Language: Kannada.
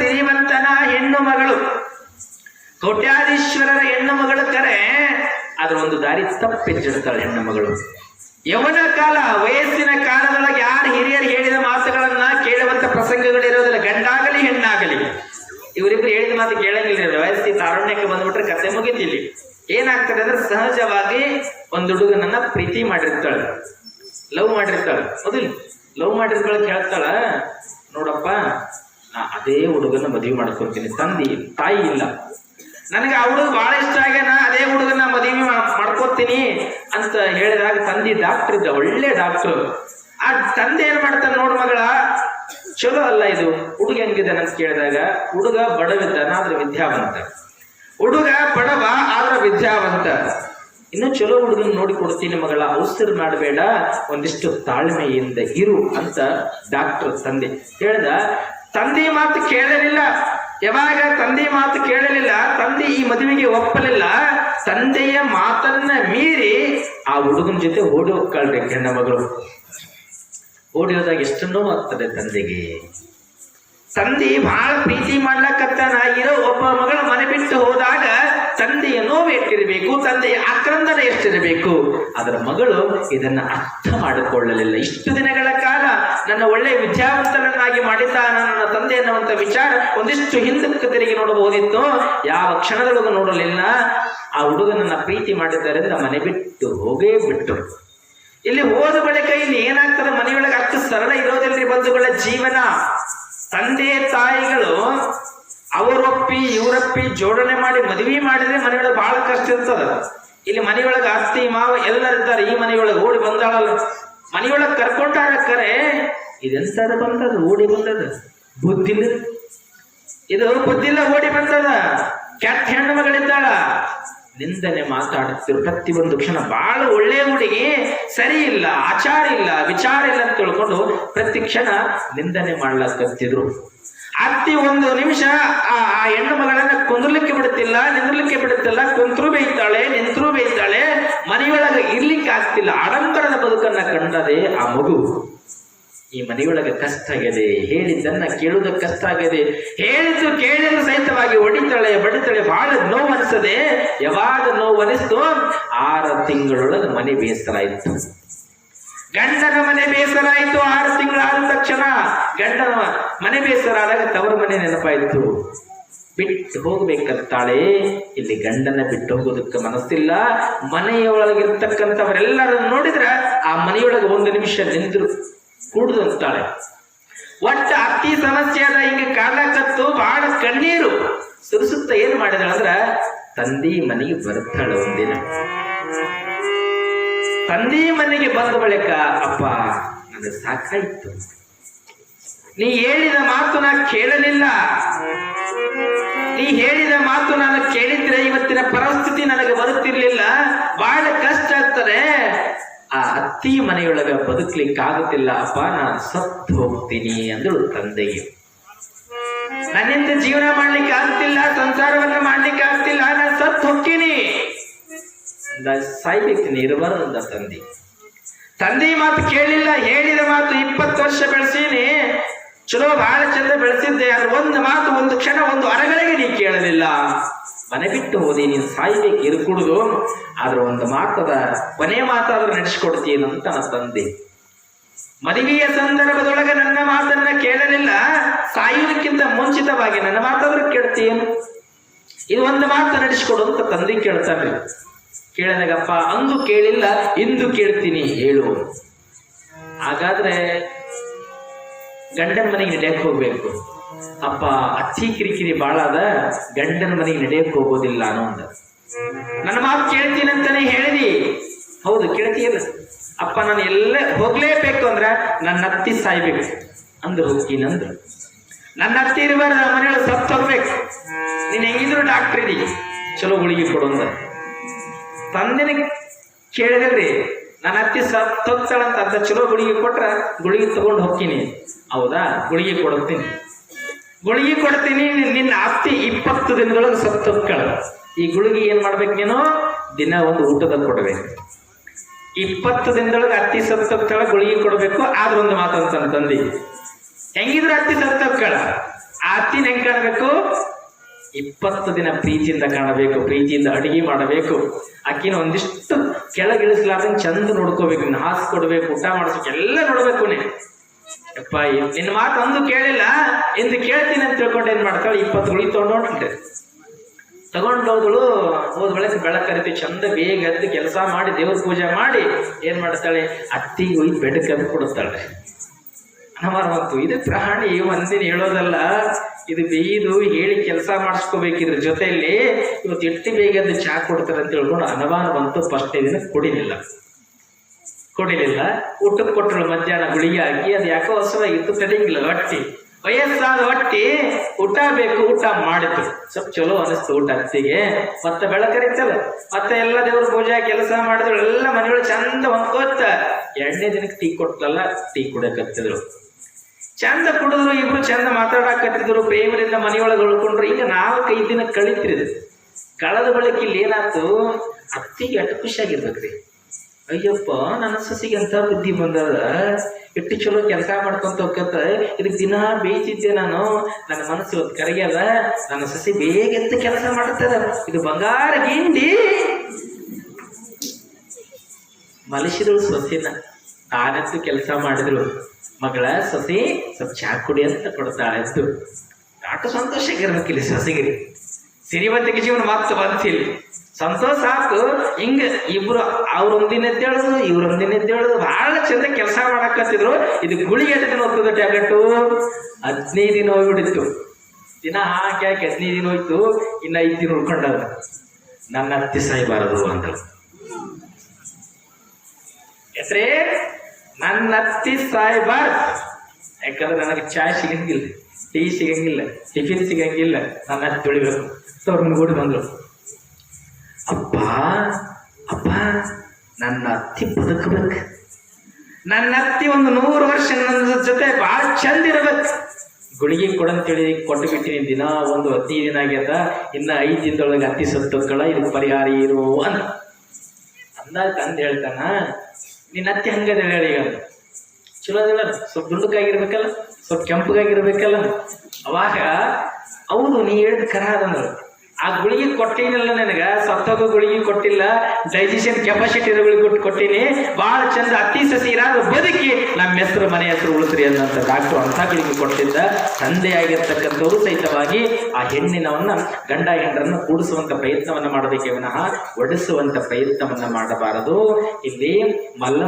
ಸಿರಿವಂತನ ಹೆಣ್ಣು ಮಗಳು. ಕೋಟ್ಯಾಧೀಶ್ವರರ ಹೆಣ್ಣು ಮಗಳು ಕರೆ ಅದ್ರ ಒಂದು ದಾರಿ ತಪ್ಪೆಚ್ಚಿರ್ತಾಳೆ ಹೆಣ್ಣು ಮಗಳು. ಯವನ ಕಾಲ, ವಯಸ್ಸಿನ ಕಾಲದೊಳಗೆ ಯಾರು ಹಿರಿಯರು ಹೇಳಿದ ಮಾತುಗಳನ್ನ ಕೇಳುವಂತ ಪ್ರಸಂಗಗಳಿರೋದಿಲ್ಲ. ಗಂಡಾಗಲಿ, ಹೆಣ್ಣಾಗಲಿ. ಇವರಿಬ್ರು ಹೇಳಿದ ಮಾತು ಕೇಳಂಗಿಲ್ಲ ವಯಸ್ಸಿನ ತಾರುಣ್ಯಕ್ಕೆ ಬಂದ್ಬಿಟ್ರೆ ಕತೆ ಮುಗಿತಿಲ್ಲಿ. ಏನಾಗ್ತದೆ ಅಂದ್ರೆ ಸಹಜವಾಗಿ ಒಂದು ಹುಡುಗನನ್ನ ಪ್ರೀತಿ ಮಾಡಿರ್ತಾಳೆ. ಲವ್ ಮಾಡಿರ್ತಾಳೆ. ಹೌದಿಲ್ಲ? ಲವ್ ಮಾಡಿರ್ತಾಳೆ ಕೇಳ್ತಾಳ ನೋಡಪ್ಪ ನಾ ಅದೇ ಹುಡುಗನ ಮದುವೆ ಮಾಡ್ಕೊತೀನಿ. ತಂದಿ, ತಾಯಿ ಇಲ್ಲ. ನನಗೆ ಆ ಹುಡುಗ ಬಹಳ ಇಷ್ಟ ಆಗ್ಯಾನ, ಅದೇ ಹುಡುಗನ ಮದುವೆ ಮಾಡ್ಕೊತೀನಿ ಅಂತ ಹೇಳಿದಾಗ ತಂದಿ ಡಾಕ್ಟರ್ ಇದ್ದ, ಒಳ್ಳೆ ಡಾಕ್ಟರ್ ಆ ತಂದೆ ಏನ್ ಮಾಡ್ತಾನೆ ನೋಡ್ ಮಗಳ? ಚಲೋ ಅಲ್ಲ ಇದು, ಹುಡುಗ ಹೆಂಗಿದ್ದಾನೆ? ಅಂತ ಕೇಳಿದಾಗ, ಹುಡುಗ ಬಡವಿದ್ದಾನ, ಆದ್ರೆ ವಿದ್ಯಾವಂತ. ಹುಡುಗ ಬಡವ, ಆದ್ರ ವಿದ್ಯಾವಂತ. ಇನ್ನು ಚಲೋ ಹುಡುಗನ ನೋಡಿ ಕೊಡ್ತೀನಿ ಮಗಳ, ಅವಸರ ಮಾಡಬೇಡ, ಒಂದಿಷ್ಟು ತಾಳ್ಮೆಯಿಂದ ಇರು, ಅಂತ ಡಾಕ್ಟರ್ ತಂದೆ ಹೇಳ್ದ. ತಂದೆ ಮಾತು ಕೇಳಲಿಲ್ಲ. ಯಾವಾಗ ತಂದೆ ಮಾತು ಕೇಳಲಿಲ್ಲ, ತಂದೆ ಈ ಮದುವೆಗೆ ಒಪ್ಪಲಿಲ್ಲ, ತಂದೆಯ ಮಾತನ್ನ ಮೀರಿ ಆ ಹುಡುಗನ ಜೊತೆ ಓಡಿ ಹೋಗ್ಕಳ್ರಿ ಹೆಣ್ಣ ಮಗಳು. ಓಡಿ ಹೋದಾಗ ಎಷ್ಟು ನೋವು ಆಗ್ತದೆ ತಂದೆಗೆ. ತಂದೆ ಬಹಳ ಪ್ರೀತಿ ಮಾಡ್ಲಕ್ಕತ್ತನ ಇರೋ ಒಬ್ಬ ಮಗಳ ಮನೆ ಬಿಟ್ಟು ಹೋದಾಗ ತಂದೆಯ ನೋವು ಎಷ್ಟಿರಬೇಕು ತಂದೆಯ ಆಕ್ರಂದನ ಎಷ್ಟಿರಬೇಕು. ಅದರ ಮಗಳು ಇದನ್ನ ಅರ್ಥ ಮಾಡಿಕೊಳ್ಳಲಿಲ್ಲ. ಇಷ್ಟು ದಿನಗಳ ಕಾಲ ನನ್ನ ಒಳ್ಳೆಯ ವಿದ್ಯಾವಂತನನ್ನಾಗಿ ಮಾಡಿದ್ದಾನ ನನ್ನ ತಂದೆ ಅನ್ನುವಂಥ ವಿಚಾರ ಒಂದಿಷ್ಟು ಹಿಂದಕ್ಕೆ ತಿರುಗಿ ನೋಡಬಹುದಿತ್ತು. ಯಾವ ಕ್ಷಣದೊಳಗೂ ನೋಡಲಿಲ್ಲ. ಆ ಹುಡುಗನನ್ನ ಪ್ರೀತಿ ಮಾಡಿದ್ದರಿಂದ ಮನೆ ಬಿಟ್ಟು ಹೋಗೇ ಬಿಟ್ಟು ಇಲ್ಲಿ ಹೋದ ಬಳಿಕ ಇಲ್ಲಿ ಏನಾಗ್ತದೆ? ಮನೆಯೊಳಗೆ ಅಷ್ಟು ಸರಳ ಇರೋದಿಲ್ರಿ ಬಂಧುಗಳ ಜೀವನ. ತಂದೆ ತಾಯಿಗಳು ಅವರೊಪ್ಪಿ, ಇವರೊಪ್ಪಿ ಜೋಡಣೆ ಮಾಡಿ ಮದುವೆ ಮಾಡಿದ್ರೆ ಮನೆಯೊಳಗೆ ಬಹಳ ಕಷ್ಟ ಇರ್ತದ. ಇಲ್ಲಿ ಮನೆಯೊಳಗೆ ಆಸ್ತಿ, ಮಾವ ಎಲ್ಲರಿದ್ದಾರೆ ಈ ಮನೆಯೊಳಗೆ ಓಡಿ ಬಂದಾಳಲ್ಲ. ಮನೆಯೊಳಗೆ ಕರ್ಕೊಂಡಾರ ಕರೆ, ಇದೆಂತದ ಬಂದದ? ಓಡಿ ಬಂದದ? ಬುದ್ಧಿಲ್ಲ. ಇದು ಬುದ್ಧಿಲ್ಲ, ಓಡಿ ಬಂದದ. ಕೆಟ್ಟ ಹೆಣ್ಣು ಮಗಳಿದ್ದಾಳ. ನಿಂದನೆ ಮಾತಾಡುತ್ತಿರು. ಒಂದು ಕ್ಷಣ ಬಹಳ ಒಳ್ಳೆ ಹುಡುಗಿ ಸರಿ ಇಲ್ಲ, ಆಚಾರ ಇಲ್ಲ, ವಿಚಾರ ಇಲ್ಲ ಅಂತ ತಿಳ್ಕೊಂಡು ಪ್ರತಿ ಕ್ಷಣ ನಿಂದನೆ ಮಾಡ್ಲಾಕತ್ತಿದ್ರು. ಅತ್ತಿ ಒಂದು ನಿಮಿಷ, ಆ ಆ ಹೆಣ್ಣು ಮಗಳನ್ನ ಕುಂದ್ರಲಿಕ್ಕೆ ಬಿಡುತ್ತಿಲ್ಲ, ನಿಂದ್ರಲಿಕ್ಕೆ ಬಿಡುತ್ತಿಲ್ಲ ಕುಂತ್ರು ಬೇಯ್ತಾಳೆ ನಿಂತ್ರು ಬೇಯ್ತಾಳೆ ಮನೆಯೊಳಗೆ ಇರ್ಲಿಕ್ಕೆ ಆಗ್ತಿಲ್ಲ. ಆಡಂಬರದ ಬದುಕನ್ನ ಕಂಡದೇ ಆ ಮಗು ಈ ಮನೆಯೊಳಗೆ ಕಷ್ಟ ಆಗಿದೆ ಹೇಳಿದ್ದನ್ನ ಕೇಳುವುದಕ್ಕೆ ಕಷ್ಟ ಆಗಿದೆ ಹೇಳಿದ್ದು ಕೇಳಿದ್ರು ಸಹಿತವಾಗಿ ಹೊಡಿತಾಳೆ, ಬಡಿತಾಳೆ ಬಹಳ ನೋವು ಅನಿಸದೆ ಯಾವಾಗ ನೋವು ಅನಿಸ್ತು ಆರು ತಿಂಗಳೊಳಗೆ ಮನೆ ಬೇಸರ ಆಯ್ತು ಗಂಡನ ಮನೆ ಬೇಸರ ಆಯ್ತು ಆರು ತಿಂಗಳು ಆದ ತಕ್ಷಣ. ಗಂಡನ ಮನೆ ಬೇಸರ ಆದಾಗ ತವರ ಮನೆ ನೆನಪಾಯ್ತು. ಬಿಟ್ಟು ಹೋಗ್ಬೇಕಂತಾಳೆ. ಇಲ್ಲಿ ಗಂಡನ ಬಿಟ್ಟು ಹೋಗೋದಕ್ಕೆ ಮನಸ್ಸಿಲ್ಲ. ಮನೆಯೊಳಗಿರ್ತಕ್ಕಂಥವರೆಲ್ಲರನ್ನು ನೋಡಿದ್ರೆ ಆ ಮನೆಯೊಳಗೆ ಒಂದು ನಿಮಿಷ ನಿಂತರು ಕೂಡುದು ಒಟ್ಟ ಅತಿ ಸಮಸ್ಯೆ ಅದ ಹಿಂಗೆ ಕತ್ತು ಬಹಳ ಕಣ್ಣೀರು. ಸುರಿಸುತ್ತ ಏನ್ ಮಾಡಿದಳ ಅಂದ್ರ, ತಂದಿ ಮನೆಗೆ ಬರ್ತಾಳೆ ಒಂದಿನ. ತಂದಿ ಮನೆಗೆ ಬಂದ ಬಳಿಕ, ಅಪ್ಪ, ನನಗೆ ಸಾಕಾಯ್ತು. ನೀ ಹೇಳಿದ ಮಾತು ನಾ ಕೇಳಲಿಲ್ಲ. ನೀ ಹೇಳಿದ ಮಾತು ನಾನು ಕೇಳಿದ್ರೆ ಇವತ್ತಿನ ಪರಿಸ್ಥಿತಿ ನನಗೆ ಬರುತ್ತಿರ್ಲಿಲ್ಲ. ಬಹಳ ಕಷ್ಟ ಆಗ್ತದೆ. ಆ ಅತ್ತಿ ಮನೆಯೊಳಗ ಬದುಕ್ಲಿಕ್ಕೆ ಆಗುತ್ತಿಲ್ಲ ಅಪ್ಪ, ನಾನು ಸತ್ತು ಹೋಗ್ತೀನಿ ಅಂದಳು ತಂದೆಯು. ನನ್ನಿಂದ ಜೀವನ ಮಾಡ್ಲಿಕ್ಕೆ ಆಗ್ತಿಲ್ಲ ಸಂಸಾರವನ್ನ ಮಾಡ್ಲಿಕ್ಕೆ ಆಗ್ತಿಲ್ಲ ನಾನು ಸತ್ತು ಹೋಗ್ತೀನಿ ಅಂದ ಸಾಯ್ಬೇಕು ಇರಬಾರದು ಅಂದ ತಂದೆ. ತಂದೆ ಮಾತು ಕೇಳಿಲ್ಲ, ಹೇಳಿದ ಮಾತು ಇಪ್ಪತ್ತು ವರ್ಷ ಬೆಳೆಸೀನಿ ಚಲೋ ಬಹಳ ಚಂದ ಬೆಳೆಸಿದ್ದೆ, ಆದ್ರೆ ಒಂದು ಮಾತು, ಒಂದು ಕ್ಷಣ, ಒಂದು ಅರಗಳಿಗೆ ನೀ ಕೇಳಲಿಲ್ಲ. ಮನೆ ಬಿಟ್ಟು ಹೋದಿ, ನೀನು ಸಾಯ್ಬೇಕು ಇರ್ಕುಡುದು ಆದ್ರೆ ಒಂದು ಮಾತದ, ಕೊನೆ ಮಾತಾದ್ರೂ ನಡೆಸ್ಕೊಡ್ತೀನಿ ಅಂತ ನನ್ನ ತಂದೆ. ಮದುವೆಯ ಸಂದರ್ಭದೊಳಗೆ ನನ್ನ ಮಾತನ್ನ ಕೇಳಲಿಲ್ಲ, ಸಾಯುವುದಕ್ಕಿಂತ ಮುಂಚಿತವಾಗಿ ನನ್ನ ಮಾತಾದ್ರೂ ಕೇಳ್ತೀನಿ ಇದು ಒಂದು ಮಾತು ನಡೆಸಿಕೊಡು ಅಂತ ತಂದೆ ಕೇಳ್ತಾನೆ. ಕೇಳಿದಾಗಪ್ಪ ಅಂದು ಕೇಳಿಲ್ಲ, ಇಂದು ಕೇಳ್ತೀನಿ, ಹೇಳು. ಹಾಗಾದ್ರೆ ಗಂಡನ ಮನೆಗೆ ನಡೆಯಕ್ಕೆ ಹೋಗ್ಬೇಕು. ಅಪ್ಪ ಅಚ್ಚಿ ಕಿರಿಕಿರಿ ಬಾಳ ಅದ ಗಂಡನ ಮನೆಗೆ ನಡೆಯಕ್ಕೆ ಹೋಗೋದಿಲ್ಲ ಅನ್ನೋ ಅಂದ ನನ್ನ ಮಾತು ಕೇಳ್ತೀನಂತಾನೆ ಹೇಳಿದಿ. ಹೌದು ಕೇಳ್ತೀಯಲ್ಲ ಅಪ್ಪ, ನಾನು ಎಲ್ಲ ಹೋಗ್ಲೇಬೇಕು ಅಂದ್ರ ನನ್ನ ಅತ್ತಿ ಸಾಯ್ಬೇಕು. ಅಂದ್ರು ಹೋಗ್ತೀನಂದ್ರು ನನ್ನ ಅತ್ತಿ ಇರಬಾರ್ದು ಮನೆಯೊಳಗೆ ಸತ್ತು ಹೋಗ್ಬೇಕು. ನೀನು ಹೆಂಗಿದ್ರು ಡಾಕ್ಟರ್ ಇದೀ ಚಲೋ ಗುಳಿಗೆ ಕೊಡು ಅಂದ. ತಂದೆನ ಕೇಳಿದ್ರಿ ನನ್ನ ಅತ್ತಿ ಸತ್ತೋಗ್ತಾಳ ಅಂತ ಚಲೋ ಗುಳಿಗೆ ಕೊಟ್ರೆ ಗುಳಿಗೆ ತಗೊಂಡು ಹೋಗ್ತೀನಿ. ಹೌದಾ? ಗುಳಿಗೆ ಕೊಡ್ತೀನಿ. ಗುಳಿಗೆ ಕೊಡ್ತೀನಿ ನಿನ್- ನಿನ್ನ ಅತ್ತಿ ಇಪ್ಪತ್ತು ದಿನದೊಳಗೆ ಸತ್ತೋಗ್ತಾಳ ಈ ಗುಳಿಗೆ ಏನ್ ಮಾಡ್ಬೇಕು ನೀನು? ದಿನ ಒಂದು ಊಟದ ಕೊಡ್ಬೇಕು. ಇಪ್ಪತ್ತು ದಿನದೊಳಗೆ ಅತ್ತಿ ಸತ್ತೋಗ್ತಾಳ ಗುಳಿಗೆ ಕೊಡ್ಬೇಕು. ಆದ್ರೊಂದು ಒಂದು ಹೆಂಗಿದ್ರೆ ಅತ್ತಿ ಸತ್ತೋಗ್ತಾಳ ಆ ಅತ್ತಿ ಅತ್ತಿನ ಹೆಂಗ್ ಕಾಣಬೇಕು? ಇಪ್ಪತ್ತು ದಿನ ಪ್ರೀತಿಯಿಂದ ಕಾಣಬೇಕು, ಪ್ರೀತಿಯಿಂದ ಅಡಿಗೆ ಮಾಡಬೇಕು. ಅಕ್ಕಿನ ಒಂದಿಷ್ಟು ಕೆಳಗಿಳಿಸ್ಲಾರ್ದಂಗೆ ಚಂದ ನೋಡ್ಕೋಬೇಕು ನಿನ್ನ ಹಾಸ್ ಕೊಡ್ಬೇಕು, ಊಟ ಮಾಡಿಸ್ಬೇಕು ಎಲ್ಲ ನೋಡ್ಬೇಕು ನೀನು ಯಪ್ಪ ಇ- ನಿನ್ನ ಮಾತು ಅಂದು ಕೇಳಿಲ್ಲ ಎಂದು ಕೇಳ್ತೀನಿ ಅಂತ ತಿಳ್ಕೊಂಡು ಏನ್ ಮಾಡ್ತಾಳೆ? ಇಪ್ಪತ್ತು ಗುಳಿ ತಗೊಂಡು ತಗೊಂಡೋದಳು ತಗೊಂಡು ಹೋದಳು, ಹೋದ ಬೆಳಗ್ಗೆ ಬೆಳಕು ಕರಿತೀವಿ, ಚಂದ ಬೇಗ ಎದ್ದು ಕೆಲಸ ಮಾಡಿ, ದೇವ್ರ ಪೂಜೆ ಮಾಡಿ, ಏನ್ ಮಾಡ್ತಾಳೆ? ಅತ್ತಿಗೆ ಹೋಗಿ ಬೆಡ್ ಅದು ಕೊಡುತ್ತಾಳೆ ಅನವರವಂತು, ಇದು ಪ್ರಾಣಿ ಒಂದಿನ ಹೇಳೋದಲ್ಲ. ಇದು ಬೇಯ್ದು ಹೇಳಿ ಕೆಲಸ ಮಾಡಿಸ್ಕೋಬೇಕಿದ್ರ ಜೊತೆಯಲ್ಲಿ ಇವತ್ತು ಎಟ್ಟಿ ಬೇಗ ಅದು ಚಹಾ ಕೊಡ್ತಾರೆ ಅಂತ ಹೇಳ್ಕೊಂಡು ಅನುಮಾನ ಬಂತು ಫಸ್ಟ್ ದಿನ ಕುಡಿಲಿಲ್ಲ. ಕುಡಿಲಿಲ್ಲ. ಊಟಕ್ಕೆ ಕೊಟ್ಟರು ಮಧ್ಯಾಹ್ನ ಗುಳಿಗೆ ಹಾಕಿ, ಅದು ಯಾಕೋ ಹಸುವಾಗಿತ್ತು ತಡೆಯಂಗಿಲ್ಲ ಹೊಟ್ಟಿ. ವಯಸ್ಸಾದ ಹೊಟ್ಟಿ, ಊಟ ಬೇಕು, ಊಟ ಮಾಡಿತು. ಸ್ವಲ್ಪ ಚಲೋ ಅನಿಸ್ತು ಊಟ ಅತ್ತಿಗೆ. ಮತ್ತೆ ಬೆಳಕರಿತಲ್ಲ ಮತ್ತೆ ಎಲ್ಲ ದೇವ್ರ ಪೂಜೆ, ಕೆಲಸ ಮಾಡಿದ್ರು, ಎಲ್ಲ ಮನೆಗಳು ಚಂದ ಹೊಂದ್ಕೋತ ಎರಡನೇ ದಿನಕ್ಕೆ ಟೀ ಕೊಟ್ಟಲ್ಲ ಟೀ ಕುಡಿಯಕತ್ತಿದ್ರು ಚಂದ ಕುಡಿದ್ರು ಇಬ್ರು ಚಂದ ಮಾತಾಡಕತ್ತಿದ್ರು ಪ್ರೇಮರಿಂದ ಮನೆಯೊಳಗೆ ಉಳ್ಕೊಂಡ್ರು. ಈಗ ನಾಲ್ಕೈದು ದಿನ ಕಳಿತ್ರಿ ಕಳೆದ ಬಳಿಕ ಇಲ್ಲಿ ಏನಾಯ್ತು? ಅತ್ತಿಗೆ ಅಷ್ಟು ಖುಷಿಯಾಗಿರ್ಬೇಕ್ರಿ. ಅಯ್ಯಪ್ಪ, ನನ್ನ ಸಸಿಗೆ ಎಂಥ ಬುದ್ಧಿ ಬಂದದ? ಇಟ್ಟು ಚಲೋ ಕೆಲಸ ಮಾಡ್ಕೊಂತ ಹೋಗ್ಕತ್ತ. ಇದಕ್ಕೆ ದಿನ ಬೇಯ್ತಿದ್ದೆ ನಾನು. ನನ್ನ ಮನಸ್ಸು ಇವತ್ತು ಕರಗ್ಯದ ನನ್ನ ಸಸಿ ಬೇಗ ಎಂತ ಕೆಲಸ ಮಾಡುತ್ತದ ಇದು ಬಂಗಾರ ಗಿಂಡಿ. ಮಲಸಿದಳು ಸೊಸಿನ. ತಾನೆದ್ದು ಕೆಲಸ ಮಾಡಿದ್ರು. ಮಗಳ ಸೊಸೆ ಸ್ವಲ್ಪ ಚಾ ಕುಡಿ ಅಂತ ಕೊಡ್ತಾಳೆ ಅಂತ ಆಟ ಸಂತೋಷ ಆಗಿರ್ಬೇಕಿಲ್ಲ ಸೊಸೆಗಿರಿ. ಸಿರಿವಂತಿಗೆ ಜೀವನ ಮತ್ತೆ ಬಂತಿಲ್ಲ. ಸಂತೋಷ ಸಾಕು. ಹಿಂಗ ಇಬ್ರು ಅವ್ರೊಂದಿನ ಎದ್ದೇಳುದು ಇವ್ರೊಂದಿನ ಎದ್ದೇಳುದು. ಬಹಳ ಚಂದ ಕೆಲಸ ಮಾಡಕತ್ತಿದ್ರು. ಇದು ಗುಳಿ ಎಷ್ಟು ದಿನ ಹೋಗ್ತದೆ ಟ್ಯಾಬ್ಲೆಟು ಹದಿನೈದು ದಿನ ಹೋಗ್ಬಿಡಿತ್ತು ದಿನ ಹಾಕಿ ಹಾಕಿ ಹದಿನೈದು ದಿನ ಹೋಯ್ತು. ಇನ್ನ ಐದು ದಿನ ಉಳ್ಕೊಂಡ ನನ್ನ ಹತ್ತಿ ಸಾಯ್ಬಾರದು ಅಂತ ಯಾಕ್ರೆ ನನ್ನ ಅತ್ತಿ ಸಾಯ್ಬಾರ್ದು ಯಾಕಂದ್ರೆ ನನಗೆ ಚಾಯ್ ಸಿಗಂಗಿಲ್ಲ, ಟೀ ಸಿಗಂಗಿಲ್ಲ, ಟಿಫಿನ್ ಸಿಗಂಗಿಲ್ಲ, ನನ್ನ ಅತ್ತಿ ತೊಳಿಬೇಕು ಅವ್ರನ್ನ ಕೂಡಿ ಬಂದ್ರು. ಅಪ್ಪ ಅಪ್ಪ, ನನ್ನ ಅತ್ತಿ ಬದುಕಬೇಕು. ನನ್ನ ಅತ್ತಿ ಒಂದು ನೂರು ವರ್ಷ ನನ್ನ ಜೊತೆ ಭಾಳ ಚಂದ ಇರಬೇಕು. ಗುಳಿಗೆ ಕೊಡಂತೇಳಿ ಕೊಟ್ಟು ಬಿಟ್ಟಿನಿ ದಿನ ಒಂದು ಹದಿನೈದು ದಿನ ಆಗ್ಯದ, ಇನ್ನ ಐದು ದಿನದೊಳಗೆ ಹತ್ತಿ ಸತ್ತಕ್ಕಳ ಇದಕ್ಕೆ ಪರಿಹಾರ ಇರೋ ಅಂತ. ಅಂದಾಗ ತಂದು ಹೇಳ್ತಾನ ನಿನ್ನ ಹತ್ತಿ ಹಂಗದ ಹೇಳಿ ಈಗ. ಚಲೋ ಅದಿಲ್ಲ ಸ್ವಲ್ಪ ದುಂಡಕ್ಕಾಗಿರ್ಬೇಕಲ್ಲ, ಸ್ವಲ್ಪ ಕೆಂಪಗಾಗಿರ್ಬೇಕಲ್ಲ. ಅವಾಗ ಅವನು ನೀ ಹೇಳಿದ ಕರ ಅದಂದ್ರು. ಆ ಗುಳಿಗೆ ಕೊಟ್ಟಿನಲ್ಲ ನನಗ? ಸತ್ತೋಗೋ ಗುಳಿಗೆ ಕೊಟ್ಟಿಲ್ಲ. ಡೈಜೆಷನ್ ಕೆಪಾಸಿಟಿ ಇರೋ ಗುಳಿಗೆ ಕೊಟ್ಟು ಕೊಟ್ಟಿನಿ. ಭಾಳ ಚಂದ ಅತಿ ಸಸಿ ಇರಾದ್ರು ಬದುಕಿ. ನಮ್ಮ ಹೆಸರು, ಮನೆ ಹೆಸರು ಉಳಿಸ್ರಿ ಅನ್ನಂತ ಡಾಕ್ಟರ್ ಅಂತ ಗುಳಿಗೆ ಕೊಟ್ಟಿದ್ದ ತಂದೆಯಾಗಿರ್ತಕ್ಕಂಥವ್ರು ಸಹಿತವಾಗಿ ಆ ಹೆಣ್ಣಿನವನ್ನ ಗಂಡ ಹೆಂಡರನ್ನ ಕೂಡಿಸುವಂತ ಪ್ರಯತ್ನವನ್ನ ಮಾಡೋದಕ್ಕೆ ವಿನಃ ಒಡಿಸುವಂತ ಪ್ರಯತ್ನವನ್ನ ಮಾಡಬಾರದು. ಇಲ್ಲಿ ಮಲ್ಲ